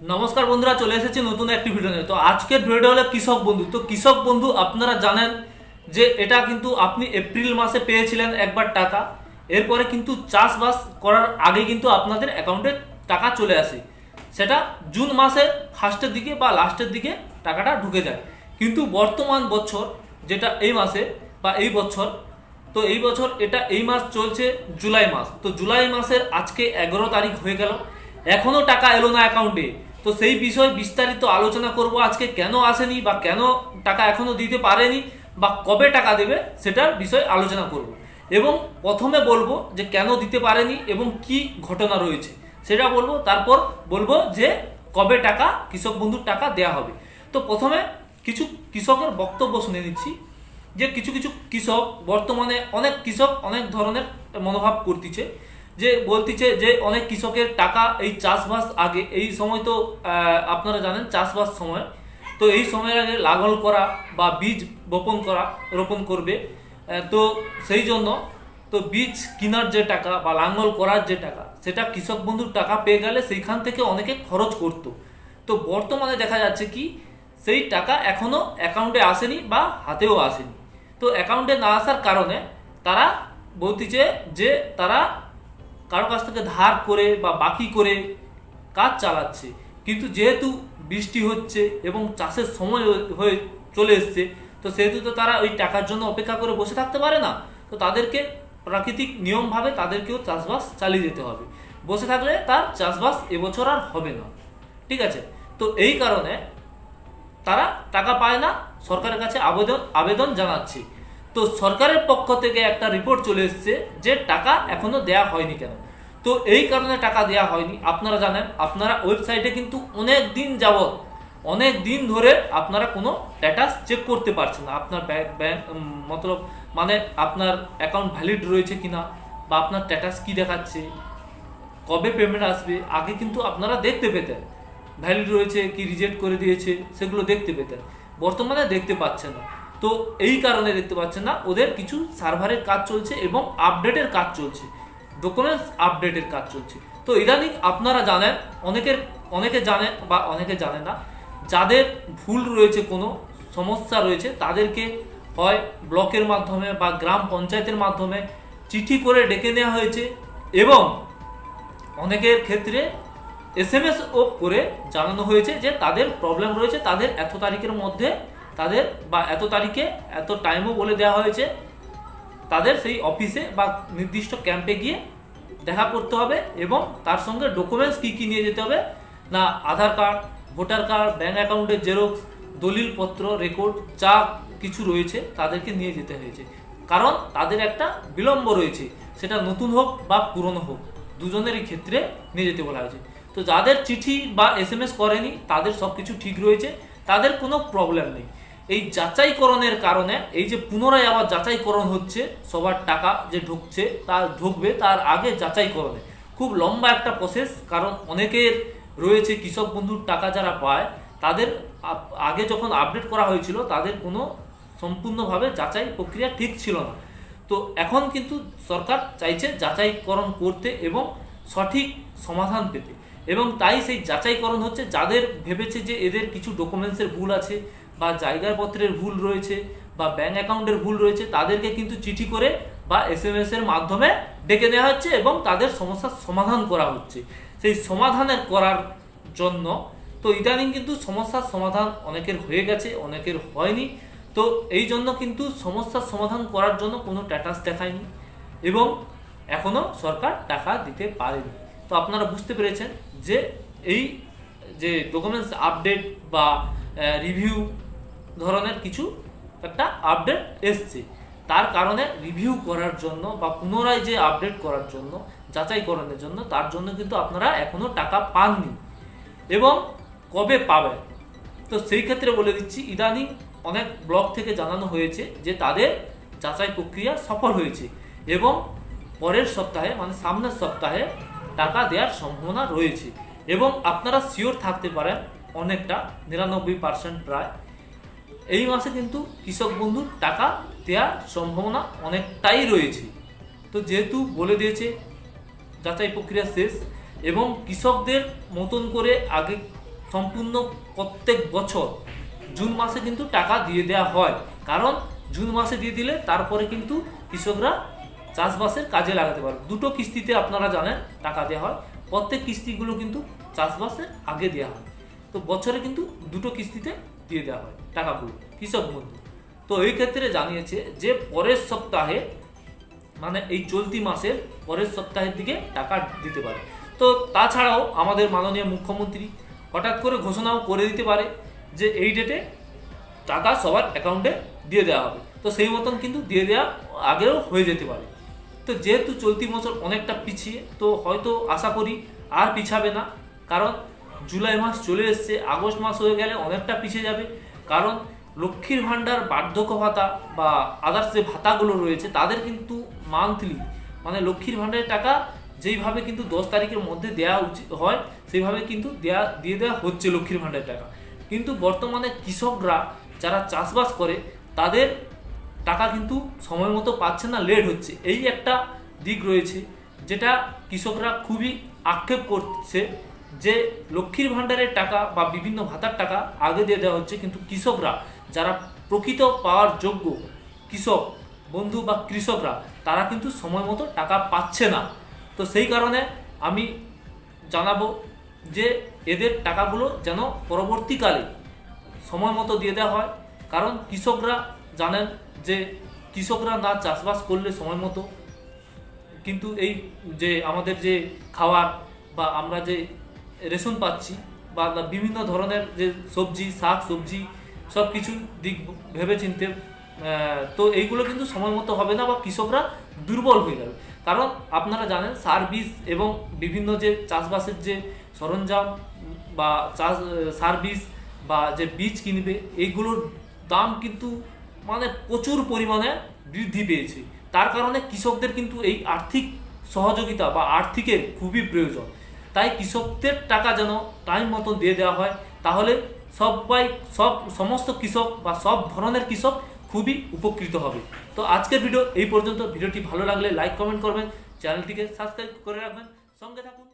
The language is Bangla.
নমস্কার বন্ধুরা, চলে এসেছি নতুন একটি ভিডিও নিয়ে। তো আজকের ভিডিওটা হলো কৃষক বন্ধু। তো কৃষক বন্ধু, আপনারা জানেন যে এটা কিন্তু আপনি এপ্রিল মাসে পেয়েছিলেন একবার টাকা। এরপরে কিন্তু চাষবাস করার আগে কিন্তু আপনাদের অ্যাকাউন্টে টাকা চলে আসে। সেটা জুন মাসের ফার্স্টের দিকে বা লাস্টের দিকে টাকাটা ঢুকে যায়। কিন্তু বর্তমান বছর যেটা এই মাসে বা এই বছর, তো এই বছর এটা এই মাস চলছে জুলাই মাস। তো জুলাই মাসের আজকে এগারো তারিখ হয়ে গেল। এখনও টাকা এলো না অ্যাকাউন্টে তো সেই বিষয়ে বিস্তারিত আলোচনা করব। আজকে কেন আসেনি বা কেন টাকা এখনও দিতে পারেনি বা কবে টাকা দেবে সেটার বিষয়ে আলোচনা করব। এবং প্রথমে বলব যে কেন দিতে পারেনি এবং কি ঘটনা রয়েছে, সেটা বলব। তারপর বলব যে কবে টাকা, কৃষক বন্ধুর টাকা দেয়া হবে। তো প্রথমে কিছু কৃষকের বক্তব্য শুনে নিচ্ছি, যে কিছু কিছু কৃষক বর্তমানে অনেক কৃষক অনেক ধরনের মনোভাব করতেছে। যে বলতেছে যে অনেক কৃষকের টাকা এই চাষবাস আগে, এই সময় তো আপনারা জানেন চাষবাস সময়। তো এই সময়ের আগে লাঙল করা বা বীজ বপন করা রোপণ করবে। তো সেই জন্য তো বীজ কেনার যে টাকা বা লাঙ্গল করার যে টাকা, সেটা কৃষক বন্ধুর টাকা পেয়ে গেলে সেইখান থেকে অনেকে খরচ করত। তো বর্তমানে দেখা যাচ্ছে কি, সেই টাকা এখনও অ্যাকাউন্টে আসেনি বা হাতেও আসেনি। তো অ্যাকাউন্টে না আসার কারণে তারা বলতেছে যে তারা কারও কাছ থেকে ধার করে বা বাকি করে কাজ চালাচ্ছে। কিন্তু যেহেতু বৃষ্টি হচ্ছে এবং চাষের সময় হয়ে চলে এসছে, তো সেহেতু তো তারা ওই টাকার জন্য অপেক্ষা করে বসে থাকতে পারে না। তো তাদেরকে প্রাকৃতিক নিয়মভাবে তাদেরকেও চাষবাস চালিয়ে যেতে হবে। বসে থাকলে তার চাষবাস এবছর আর হবে না। ঠিক আছে? তো এই কারণে তারা টাকা পায় না। সরকারের কাছে আবেদন আবেদন জানাচ্ছে। তো সরকারের পক্ষ থেকে একটা রিপোর্ট চলে এসেছে যে টাকা এখনও দেয়া হয়নি কেন? তো এই কারণে টাকা দেয়া হয়নি। আপনারা জানেন, আপনারা ওয়েবসাইটে কিন্তু অনেক দিন যাবত অনেক দিন ধরে আপনারা কোনো স্ট্যাটাস চেক করতে পারছেন না। আপনার ব্যাংক মতলব মানে আপনার অ্যাকাউন্ট ভ্যালিড রয়েছে কিনা বা আপনার স্ট্যাটাস কি দেখাচ্ছে, কবে পেমেন্ট আসবে, আগে কিন্তু আপনারা দেখতে পেতেন। ভ্যালিড রয়েছে কি রিজেক্ট করে দিয়েছে, সেগুলো দেখতে পেতেন। বর্তমানে দেখতে পাচ্ছেন না। তো এই কারণে দেখতে পাচ্ছেন না, ওদের কিছু সার্ভারের কাজ চলছে এবং আপডেটের কাজ চলছে ডকুমেন্টস আপডেটের কাজ চলছে। তো ইদানিং আপনারা জানেন, অনেকের, অনেকে জানে বা অনেকে জানে না, যাদের ভুল রয়েছে কোনো, সমস্যা রয়েছে, তাদেরকে হয় ব্লকের মাধ্যমে বা গ্রাম পঞ্চায়েতের মাধ্যমে চিঠি করে ডেকে নেওয়া হয়েছে এবং অনেকের ক্ষেত্রে এস এম এস ও করে জানানো হয়েছে যে তাদের প্রবলেম রয়েছে, তাদের এত তারিখের মধ্যে তাদের বা এত তারিখে এত টাইমও বলে দেওয়া হয়েছে। তাদের সেই অফিসে বা নির্দিষ্ট ক্যাম্পে গিয়ে দেখা করতে হবে এবং তার সঙ্গে ডকুমেন্টস কী কী নিয়ে যেতে হবে? না, Aadhaar card voter card bank অ্যাকাউন্টের জেরক্স দলিলপত্র রেকর্ড যা কিছু রয়েছে তাদেরকে নিয়ে যেতে হয়েছে। কারণ তাদের একটা বিলম্ব রয়েছে। সেটা নতুন হোক বা পুরনো হোক, দুজনেরই ক্ষেত্রে নিয়ে যেতে বলা হয়েছে। তো যাদের চিঠি বা এস এম এস করেনি, তাদের সব কিছু ঠিক রয়েছে। তাদের কোনো প্রবলেম নেই। এই যাচাইকরণের কারণে, এই যে পুনরায় আবার যাচাইকরণ হচ্ছে, সবার টাকা যে ঢুকছে তার ঢুকবে তার আগে যাচাইকরণে। খুব লম্বা একটা প্রসেস কারণ অনেকের রয়েছে কৃষক বন্ধুর টাকা যারা পায়, তাদের আগে যখন আপডেট করা হয়েছিল, তাদের কোনো সম্পূর্ণভাবে যাচাই প্রক্রিয়া ঠিক ছিল না। তো এখন কিন্তু সরকার চাইছে যাচাইকরণ করতে এবং সঠিক সমাধান পেতে। এবং তাই সেই যাচাইকরণ হচ্ছে যাদের ভেবেছে যে এদের কিছু ডকুমেন্টসের ভুল আছে বা জায়গাপত্রের ভুল রয়েছে বা ব্যাংক অ্যাকাউন্টের ভুল রয়েছে, তাদেরকে কিন্তু চিঠি করে বা এস এম এর মাধ্যমে ডেকে নেওয়া হচ্ছে এবং তাদের সমস্যার সমাধান করা হচ্ছে। সেই সমাধানের করার জন্য তো ইদানিং কিন্তু সমস্যার সমাধান অনেকের হয়ে গেছে, অনেকের হয়নি। তো এই জন্য কিন্তু সমস্যার সমাধান করার জন্য কোনো স্ট্যাটাস দেখায়নি এবং এখনও সরকার টাকা দিতে পারেনি। তো আপনারা বুঝতে পেরেছেন যে এই, যে ডকুমেন্টস আপডেট বা রিভিউ ধরনের কিছু একটা আপডেট এসছে। তার কারণে রিভিউ করার জন্য বা পুনরায় যে আপডেট করার জন্য, যাচাইকরণের জন্য, তার জন্য কিন্তু আপনারা এখনও টাকা পাননি এবং কবে পাবেন? তো সেই ক্ষেত্রে বলে দিচ্ছি, ইদানিং অনেক ব্লক থেকে জানানো হয়েছে যে তাদের যাচাই প্রক্রিয়া সফল হয়েছে এবং পরের সপ্তাহে মানে সামনের সপ্তাহে টাকা দেওয়ার সম্ভাবনা রয়েছে। এবং আপনারা শিওর থাকতে পারেন অনেকটা, নিরানব্বই পার্সেন্ট প্রায়। এই মাসে কিন্তু কৃষক বন্ধুর টাকা দেওয়ার সম্ভাবনা অনেকটাই রয়েছে। তো যেহেতু বলে দিয়েছে, যাচাই প্রক্রিয়া শেষ এবং কৃষকদের মতন করে আগে সম্পূর্ণ প্রত্যেক বছর জুন মাসে কিন্তু টাকা দিয়ে দেওয়া হয়। কারণ জুন মাসে দিয়ে দিলে তারপরে কিন্তু কৃষকরা চাষবাসের কাজে লাগাতে পারবে। দুটো কিস্তিতে আপনারা জানেন টাকা দেওয়া হয়, প্রত্যেক কিস্তিগুলো কিন্তু চাষবাসের আগে দেওয়া হয়। তো বছরে কিন্তু দুটো কিস্তিতে দিয়ে দেওয়া হয় টাকাগুলো, কৃষক বন্ধু। তো এই ক্ষেত্রে জানিয়েছে যে পরের সপ্তাহে মানে এই চলতি মাসের পরের সপ্তাহের দিকে টাকা দিতে পারে। তো তাছাড়াও আমাদের মাননীয় মুখ্যমন্ত্রী হঠাৎ করে ঘোষণাও করে দিতে পারে যে এই ডেটে টাকা সবার অ্যাকাউন্টে দিয়ে দেওয়া হবে। তো সেই মতন কিন্তু দিয়ে দেওয়া আগেও হয়ে যেতে পারে। তো যেহেতু চলতি বছর অনেকটা পিছিয়ে, তো হয়তো আশা করি আর পিছাবে না। কারণ জুলাই মাস চলে এসছে, আগস্ট মাস হয়ে গেলে অনেকটা পিছিয়ে যাবে। কারণ লক্ষ্মীর ভাণ্ডার, বার্ধক্য ভাতা বা আদার্স যে ভাতাগুলো রয়েছে, তাদের কিন্তু মান্থলি মানে লক্ষ্মীর ভাণ্ডারের টাকা যেইভাবে কিন্তু দশ তারিখের মধ্যে দেওয়া উচিত, হয়, সেইভাবে কিন্তু দেয়া, দিয়ে দেওয়া হচ্ছে লক্ষ্মীর ভাণ্ডারের টাকা। কিন্তু বর্তমানে কৃষকরা যারা চাষবাস করে, তাদের টাকা কিন্তু সময় মতো পাচ্ছে না লেট হচ্ছে। এই একটা দিক রয়েছে যেটা কৃষকরা খুবই আক্ষেপ করছে যে লক্ষ্মীর ভাণ্ডারের টাকা বা বিভিন্ন ভাতার টাকা আগে দিয়ে দেওয়া হচ্ছে, কিন্তু কৃষকরা যারা প্রকৃত পাওয়ার যোগ্য কৃষক, বন্ধু বা কৃষকরা, তারা কিন্তু সময় মতো টাকা পাচ্ছে না। তো সেই কারণে আমি জানাব যে এদের টাকাগুলো যেন পরবর্তীকালে সময় মতো দিয়ে দেওয়া হয়, কারণ কৃষকরা জানেন যে কৃষকরা না চাষবাস করলে সময় মতো, কিন্তু এই যে আমাদের যে খাবার বা আমরা যে রেশন পাচ্ছি বা বিভিন্ন ধরনের যে সবজি, শাক, সবজি সব কিছু দিক ভেবে চিনতে তো এইগুলো কিন্তু সময় মতো হবে না বা কৃষকরা দুর্বল হয়ে যাবে। কারণ আপনারা জানেন সার বীজ এবং বিভিন্ন যে চাষবাসের যে সরঞ্জাম বা চাষ সার বীজ বা যে বীজ কিনবে, এইগুলোর দাম কিন্তু মানে প্রচুর পরিমাণে বৃদ্ধি পেয়েছে। তার কারণে কৃষকদের কিন্তু এই আর্থিক সহযোগিতা বা আর্থিকের খুবই প্রয়োজন। তাই কৃষকদের টাকা যেন টাইম মতো দিয়ে দেওয়া হয়, তাহলে সবাই, সব, সমস্ত কৃষক বা সব ধরনের কৃষক খুবই উপকৃত হবে। তো আজকের ভিডিও এই পর্যন্ত। ভিডিওটি ভালো লাগলে লাইক কমেন্ট করবেন চ্যানেলটিকে সাবস্ক্রাইব করে রাখবেন। সঙ্গে থাকুন।